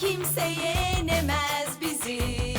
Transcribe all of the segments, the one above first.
kimse yenemez bizi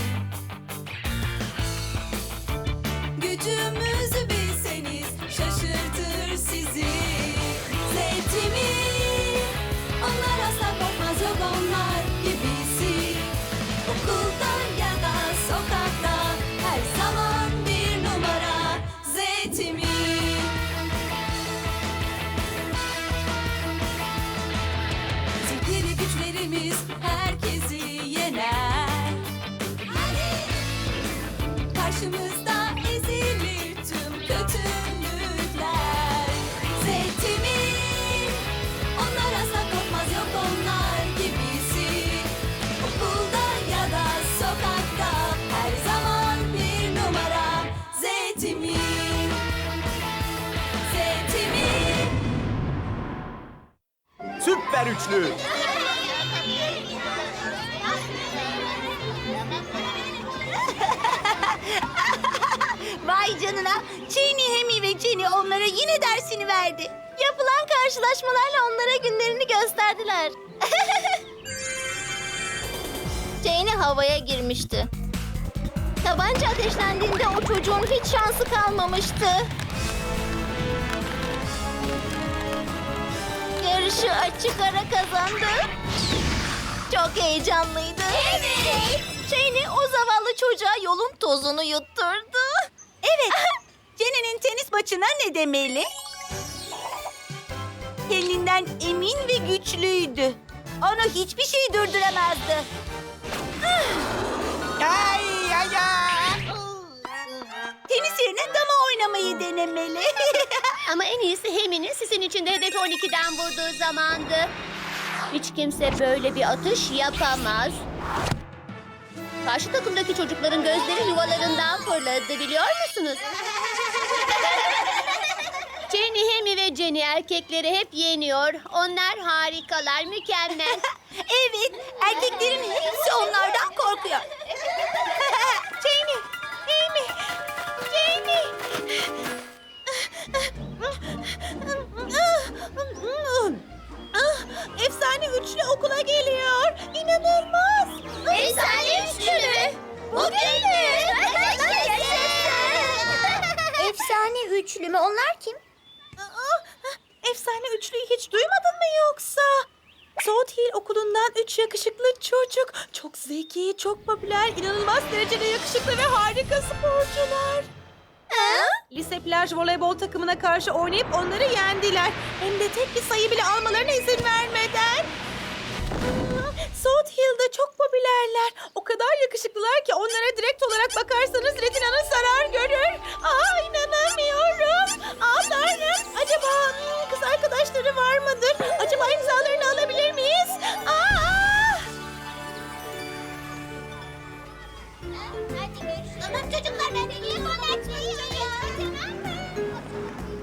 Zeytimi Onlar asla korkmaz yok onlar gibisi. Okulda ya da sokakta Her zaman bir numara. Zeytimi Zeytimi. Süper üçlü. Onlara yine dersini verdi. Yapılan karşılaşmalarla onlara günlerini gösterdiler. Jenny havaya girmişti. Tabanca ateşlendiğinde o çocuğun hiç şansı kalmamıştı. Yarışı açık ara kazandı. Çok heyecanlıydı. Evet. Jenny o zavallı çocuğa yolun tozunu yutturdu. Evet. Jenny'nin tenis maçına ne demeli? Kendinden emin ve güçlüydü. Onu hiçbir şey durduramazdı. Ay ay ay. Tenis yerine dama oynamayı denemeli. Ama en iyisi Hemi'nin sisin içinde hedefi 12'den vurduğu zamandı. Hiç kimse böyle bir atış yapamaz. Karşı takımdaki çocukların gözleri yuvalarından fırladı biliyor musunuz? Jenny, Hemi ve Jenny erkekleri hep yeniyor. Onlar harikalar, mükemmel. evet, erkeklerin hepsi onlardan korkuyor. Jamie, Amy, Jamie. Efsane üçlü okula geliyor. İnanılmaz. Efsane üçlü mü? Bugün mü? Efsane üçlü mü? Onlar kim? Efsane üçlüyü hiç duymadın mı yoksa? South Hill okulundan üç yakışıklı çocuk. Çok zeki, çok popüler, inanılmaz derecede yakışıklı ve harika sporcular. Lise plaj voleybol takımına karşı oynayıp onları yendiler. Hem de tek bir sayı bile almalarına izin vermeden. South Hill'de çok popülerler. O kadar yakışıklılar ki onlara direkt olarak bakarsanız retinanız zarar görür. Aa inanamıyorum. Aa tanrım. Acaba hmm, kız arkadaşları var mıdır? Acaba imzalarını alabilir miyiz? Aa! Tamam çocuklar ben de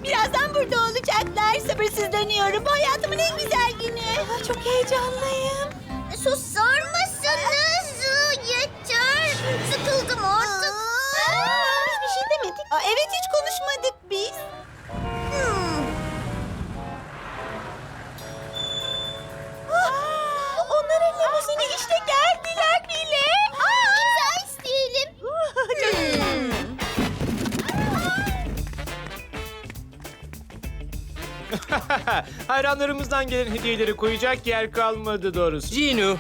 Birazdan burada olacaklar. Sabırsızlanıyorum. Bu hayatımın en güzel günü. çok heyecanlıyım. Hayranlarımızdan gelen hediyeleri koyacak yer kalmadı doğrusu. Cinu,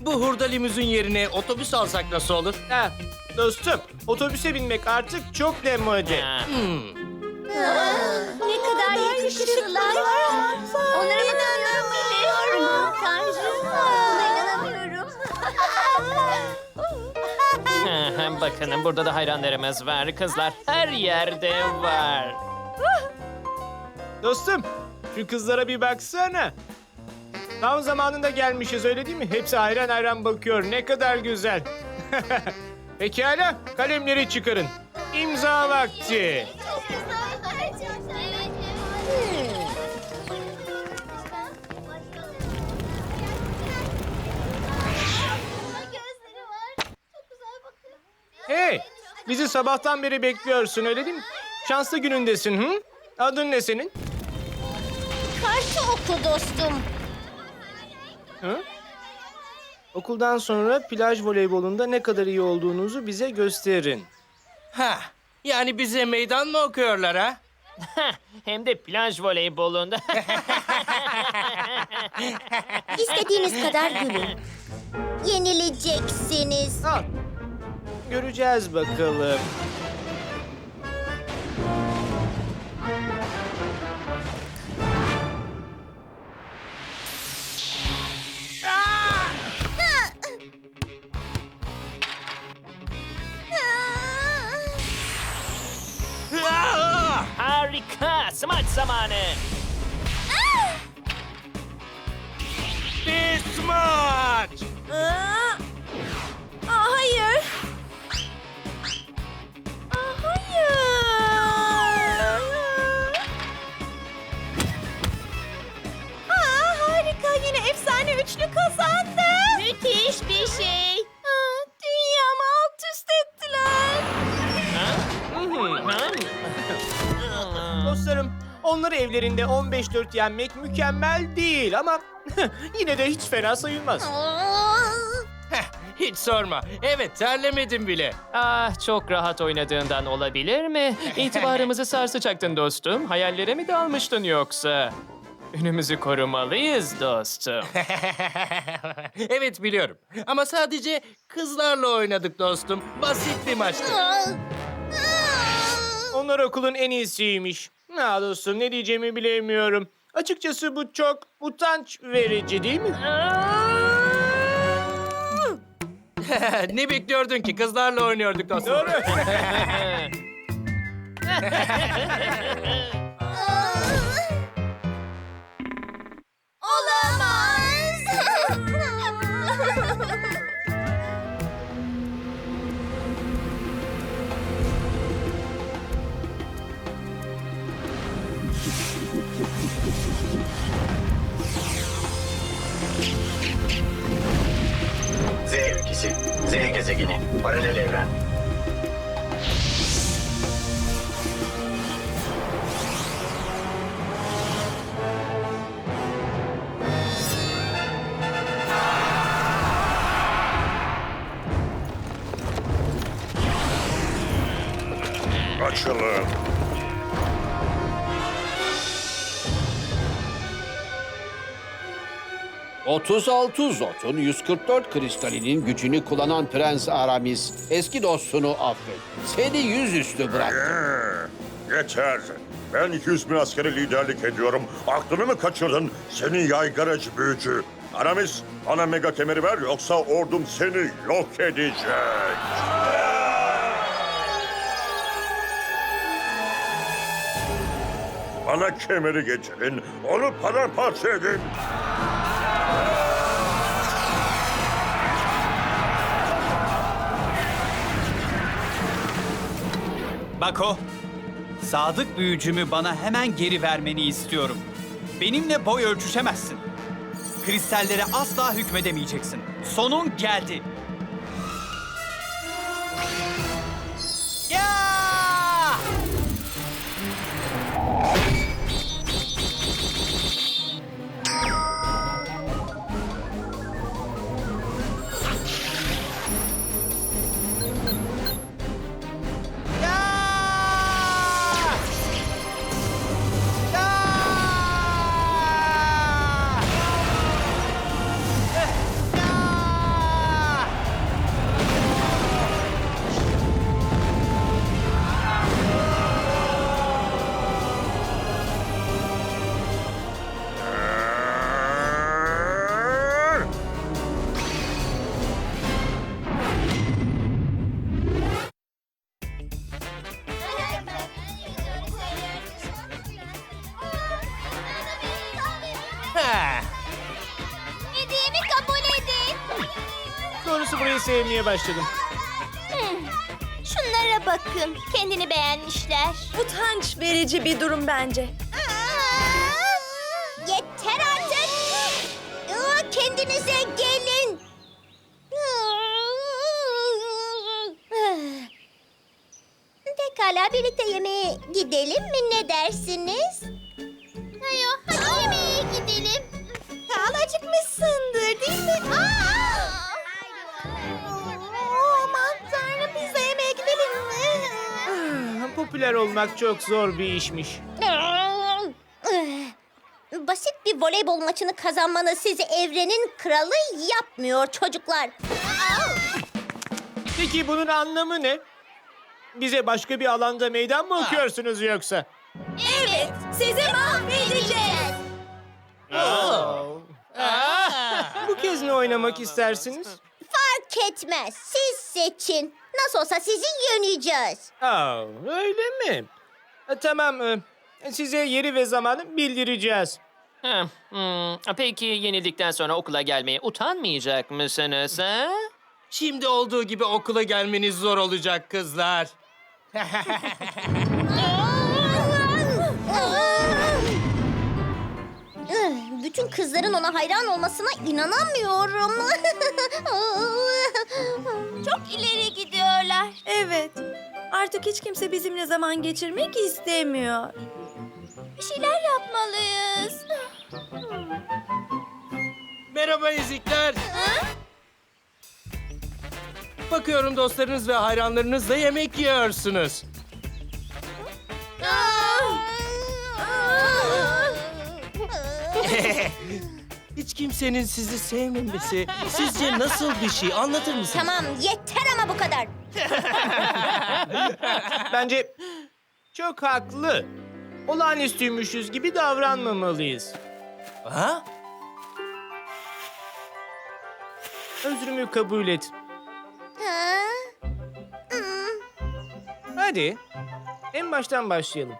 bu hurda limuzin yerine otobüs alsak nasıl olur? Ha, dostum, otobüse binmek artık çok demode. Hmm. Ne kadar yakışıklılar. Onlara bile. Aman tanrım. Buna inanamıyorum. Bakın burada da hayranlarımız var. Kızlar her yerde var. Dostum, şu kızlara bir baksana. Tam zamanında gelmişiz öyle değil mi? Hepsi hayran hayran bakıyor. Ne kadar güzel. Pekala, kalemleri çıkarın. İmza vakti. Hey, bizi sabahtan beri bekliyorsun öyle değil mi? Şanslı günündesin hı? Adın ne senin? Karşı oku dostum. Hı? Okuldan sonra plaj voleybolunda ne kadar iyi olduğunuzu bize gösterin. Ha, yani bize meydan mı okuyorlar ha? Hem de plaj voleybolunda. İstediğiniz kadar gülün. Yenileceksiniz. Al. Göreceğiz bakalım. Harika. Smaç zamanı. Dismaç! Aa, Aa, hayır. Aa, hayır. Aa, harika. Yine efsane üçlü kazandı. Müthiş bir şey. Onları evlerinde 15-4 yenmek mükemmel değil ama yine de hiç fena sayılmaz. Hiç sorma. Evet, terlemedim bile. Ah çok rahat oynadığından olabilir mi? İtibarımızı sarsacaktın dostum. Hayallere mi dalmıştın yoksa? Önümüzü korumalıyız dostum. evet biliyorum. Ama sadece kızlarla oynadık dostum. Basit bir maçtı. Onlar okulun en iyisiymiş. Ha dostum ne diyeceğimi bilemiyorum. Açıkçası bu çok utanç verici değil mi? ne bekliyordun ki? Kızlarla oynuyorduk dostum. Doğru. Olamaz. ...36 Zot'un 144 kristalinin gücünü kullanan Prens Aramis... ...eski dostunu affet. Seni yüzüstü bıraktı. Yeter. Ben 200 bin askeri liderlik ediyorum. Aklını mı kaçırdın? Senin yaygaracı büyücü. Aramis, bana mega kemeri ver yoksa ordum seni yok edecek. Bana kemeri getirin, onu paramparça edin. Bako, sadık büyücümü bana hemen geri vermeni istiyorum. Benimle boy ölçüşemezsin. Kristallere asla hükmedemeyeceksin. Sonun geldi. Sevmeye başladım. Şunlara bakın. Kendini beğenmişler. Utanç verici bir durum bence. Popüler olmak çok zor bir işmiş. Basit bir voleybol maçını kazanmanız sizi evrenin kralı yapmıyor çocuklar. Peki bunun anlamı ne? Bize başka bir alanda meydan mı okuyorsunuz yoksa? Evet, sizi mahvedeceğiz. Bu kez ne oynamak istersiniz? Fark etmez. Siz seçin. Nasıl olsa sizi yeneceğiz. Aa, öyle mi? E, tamam, e, size yeri ve zamanı bildireceğiz. Heh, hmm, Peki yenildikten sonra okula gelmeye utanmayacak mısınız? Ha? Şimdi olduğu gibi okula gelmeniz zor olacak kızlar. Bütün kızların ona hayran olmasına inanamıyorum. Çok ileri gidiyorlar. Evet. Artık hiç kimse bizimle zaman geçirmek istemiyor. Bir şeyler yapmalıyız. Merhaba ezikler. Bakıyorum dostlarınız ve hayranlarınızla yemek yiyorsunuz. Hiç kimsenin sizi sevmemesi sizce nasıl bir şey anlatır mısınız? tamam yeter ama bu kadar. Bence çok haklı. Olağanüstüymüşüz gibi davranmamalıyız. Ha? Özrümü kabul et. Ha? Hadi, en baştan başlayalım.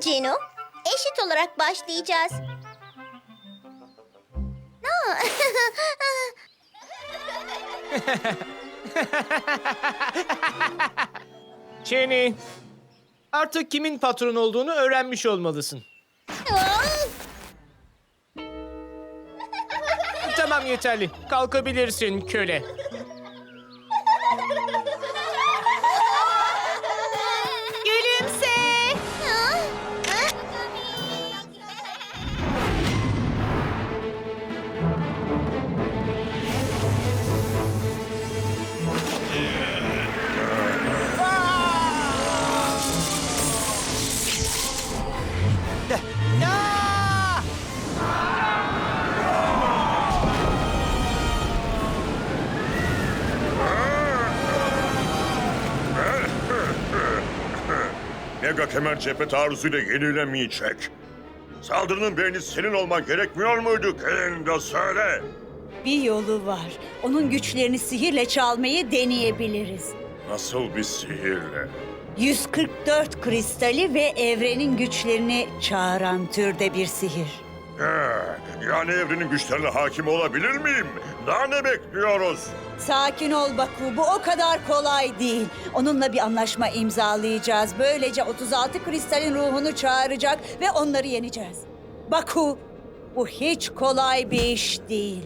Cino. Eşit olarak başlayacağız. Ha. Jenny, artık kimin patron olduğunu öğrenmiş olmalısın. Tamam yeterli. Kalkabilirsin köle. Mega kemer cephe taarruzuyla yenilemeyecek. Saldırının beyni senin olman gerekmiyor muydu? Kendi söyle. Bir yolu var. Onun güçlerini sihirle çalmayı deneyebiliriz. Nasıl bir sihirle? 144 kristali ve evrenin güçlerini çağıran türde bir sihir. He, yani evrenin güçlerine hakim olabilir miyim? Daha ne bekliyoruz? Sakin ol Baku, bu o kadar kolay değil. Onunla bir anlaşma imzalayacağız. Böylece 36 kristalin ruhunu çağıracak ve onları yeneceğiz. Baku, bu hiç kolay bir iş değil.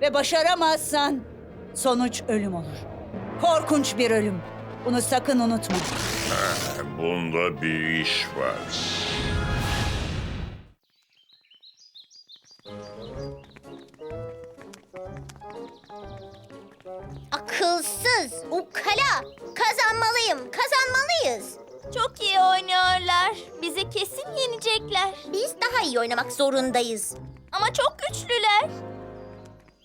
Ve başaramazsan sonuç ölüm olur. Korkunç bir ölüm. Bunu sakın unutma. Bunda bir iş var. Akılsız, ukala. Kazanmalıyım, kazanmalıyız. Çok iyi oynuyorlar. Bizi kesin yenecekler. Biz daha iyi oynamak zorundayız. Ama çok güçlüler.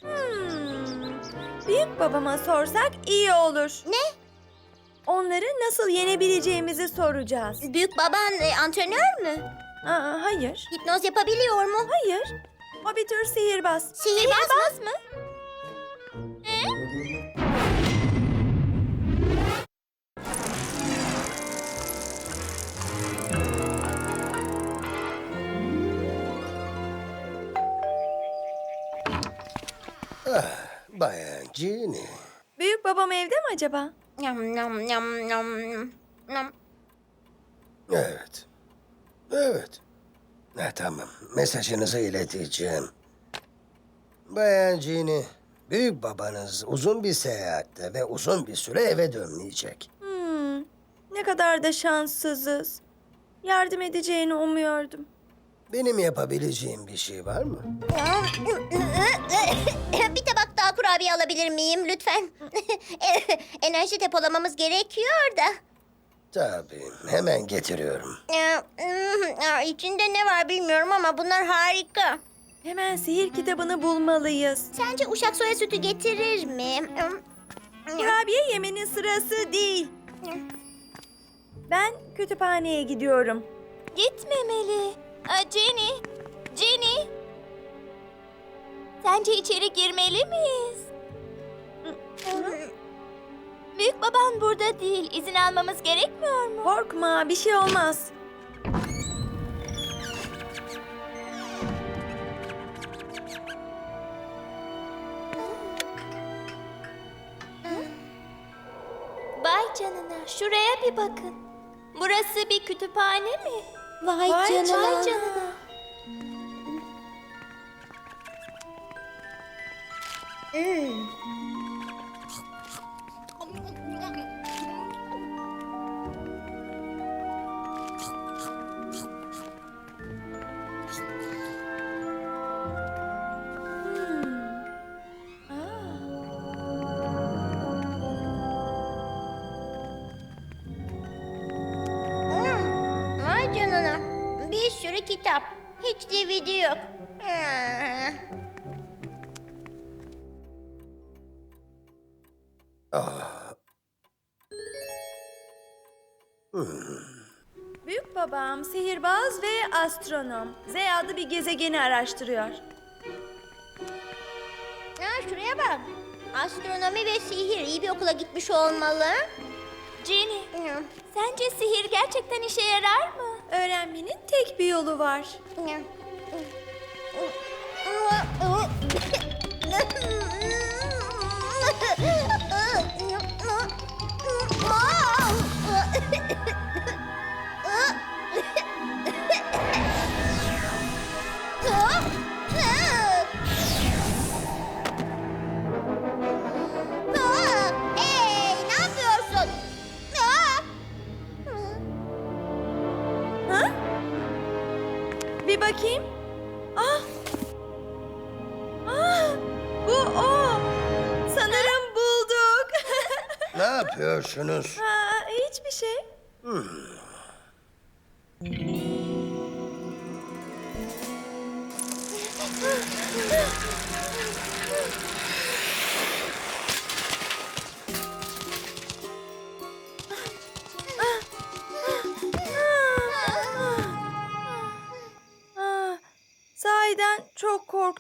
Hmm. Büyük babama sorsak iyi olur. Ne? Onları nasıl yenebileceğimizi soracağız. Büyük baban e, antrenör mü? Aa, hayır. Hipnoz yapabiliyor mu? Hayır. O bir tür sihirbaz. Sihirbaz mı? Mı? Bayan Cini. Büyük babam evde mi acaba? Yam yam yam yam yam. Evet. Evet. Ha, tamam. Mesajınızı ileteceğim. Bayan Cini, büyük babanız uzun bir seyahatte ve uzun bir süre eve dönmeyecek. Hmm. Ne kadar da şanssızız. Yardım edeceğini umuyordum. Benim yapabileceğim bir şey var mı? bir tabak daha kurabiye alabilir miyim lütfen? Enerji depolamamız gerekiyor da. Tabii, hemen getiriyorum. Ee, İçinde ne var bilmiyorum ama bunlar harika. Hemen sihir kitabını bulmalıyız. Sence uşak soya sütü getirir mi? Kurabiye yemenin sırası değil. Ben kütüphaneye gidiyorum. Gitmemeli. Aa, Jenny, Jenny. Sence içeri girmeli miyiz? Büyük baban burada değil. İzin almamız gerekmiyor mu? Korkma, bir şey olmaz. Vay canına, şuraya bir bakın. Burası bir kütüphane mi? Vay, Vay canına. Vay canına. Hmm, Sürü kitap. Hiç DVD yok. Hmm. Büyük babam sihirbaz ve astronom. Z adlı bir gezegeni araştırıyor. Ha, şuraya bak. Astronomi ve sihir iyi bir okula gitmiş olmalı. Jenny, sence sihir gerçekten işe yarar mı? Öğrenmenin tek bir yolu var.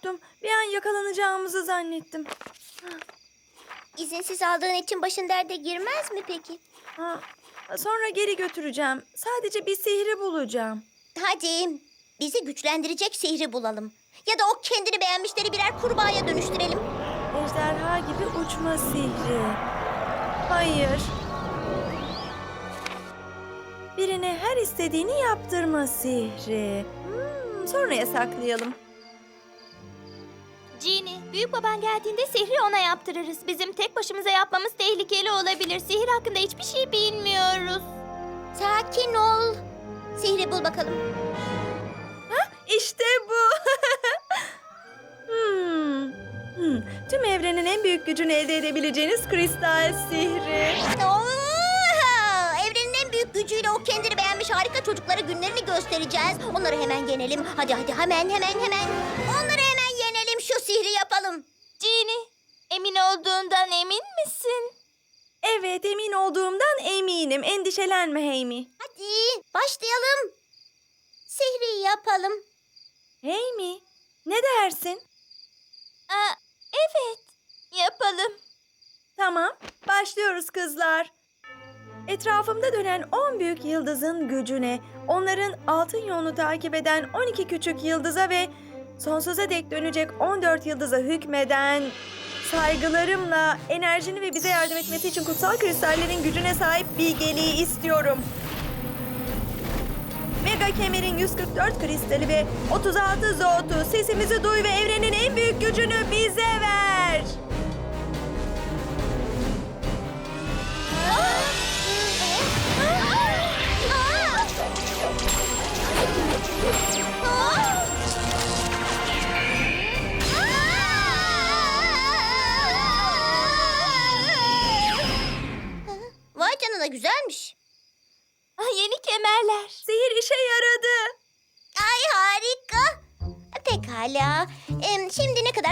Korktum. Bir an yakalanacağımızı zannettim. İzinsiz aldığın için başın derde girmez mi peki? Ha, sonra geri götüreceğim. Sadece bir sihri bulacağım. Hadi bizi güçlendirecek sihri bulalım. Ya da o kendini beğenmişleri birer kurbağaya dönüştürelim. Ejderha gibi uçma sihri. Hayır. Birine her istediğini yaptırma sihri. Hmm, sonraya saklayalım. Jenny, büyük baban geldiğinde sihri ona yaptırırız. Bizim tek başımıza yapmamız tehlikeli olabilir. Sihir hakkında hiçbir şey bilmiyoruz. Sakin ol. Sihri bul bakalım. İşte bu. hmm. Hmm, Tüm evrenin en büyük gücünü elde edebileceğiniz kristal sihri. Evrenin en büyük gücüyle o kendini beğenmiş harika çocuklara günlerini göstereceğiz. Onları hemen yenelim. Hadi hadi hemen hemen hemen. Şu sihri yapalım. Jenny, emin olduğundan emin misin? Evet emin olduğumdan eminim. Endişelenme Heymi. Hadi başlayalım. Sihri yapalım. Heymi ne dersin? Aa, evet, yapalım. Tamam, başlıyoruz kızlar. Etrafımda dönen 10 büyük yıldızın gücüne, onların altın yolunu takip eden 12 küçük yıldıza ve sonsuza dek dönecek 14 yıldıza hükmeden saygılarımla enerjini ve bize yardım etmesi için kutsal kristallerin gücüne sahip bilgeliği istiyorum. Mega Kemer'in 144 kristali ve 36 zotu sesimizi duy ve evrenin en büyük gücünü bize ver. Aa!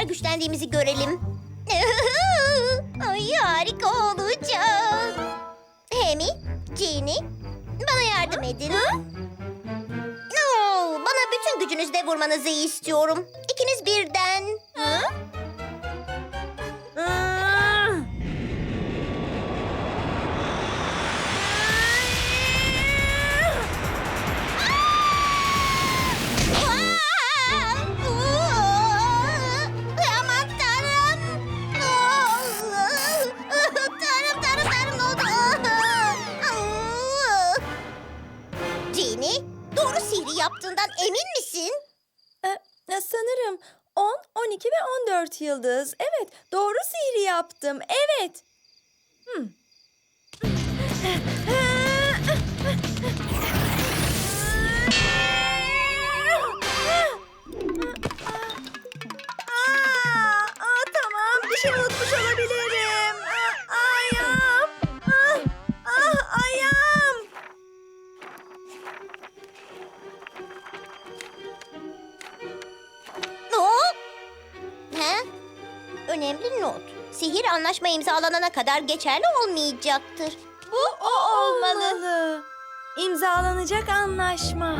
Kadar güçlendiğimizi görelim. Ay harika olacak. Hemi, Cini, bana yardım edin. Oo, bana bütün gücünüzle vurmanızı istiyorum. İkiniz anlaşma imzalanana kadar geçerli olmayacaktır. Bu o olmalı. İmzalanacak anlaşma.